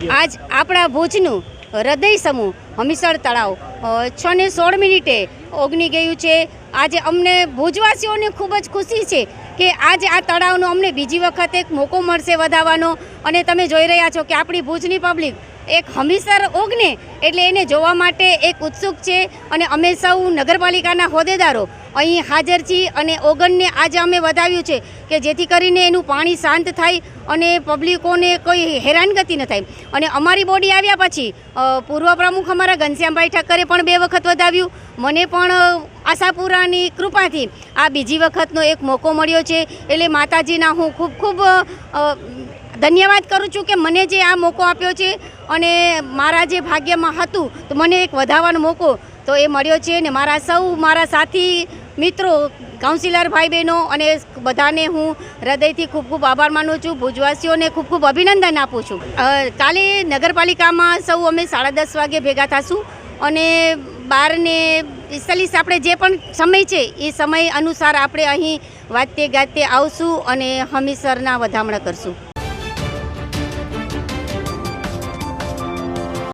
આજ આપણા ભુજનું હૃદય સમૂહ હમીસર તળાવ. છ ને સોળ મિનિટે ઓગની ગયું છે. આજે અમને ભુજવાસીઓને ખૂબ જ ખુશી છે કે આજે આ તળાવનો અમને બીજી વખત એક મોકો મળશે વધાવવાનો અને તમે જોઈ રહ્યા છો કે આપણી ભુજની પબ્લિક એક હમીસર ઓગને એટલે એને જોવા માટે એક ઉત્સુક છે અને અમે સૌ નગરપાલિકાના હોદ્દેદારો અહીં હાજર છીએ અને ઓગનને આજે અમે વધાવ્યું છે કે જેથી કરીને એનું પાણી શાંત થાય અને પબ્લિકોને કોઈ હેરાનગતિ ન થાય. અને અમારી બોડી આવ્યા પછી પૂર્વ પ્રમુખ અમારા ઘનશ્યામભાઈ ઠક્કરે પણ બે વખત વધાવ્યું. મને પણ આશાપુરાની કૃપાથી આ બીજી વખતનો એક મોકો મળ્યો છે. એટલે માતાજીના હું ખૂબ ખૂબ ધન્યવાદ કરું છું કે મને જે આ મોકો આપ્યો છે અને મારા જે ભાગ્યમાં હતું, તો મને એક વધારવાનો મોકો, તો એ મળ્યો છે ને મારા સૌ મારા સાથી મિત્રો કાઉન્સિલર ભાઈ બહેનો અને બધાને હું હૃદયથી ખૂબ ખૂબ આભાર માનું છું, ભુજવાસીઓને ખૂબ ખૂબ અભિનંદન આપું છું. કાલે નગરપાલિકામાં સૌ અમે સાડા દસ વાગે ભેગા થશું અને બારને પિસ્તાલીસ આપણે જે પણ સમય છે, એ સમય અનુસાર આપણે અહીં વાતે ગાતે આવશું અને હમીસરના વધામણા કરશું.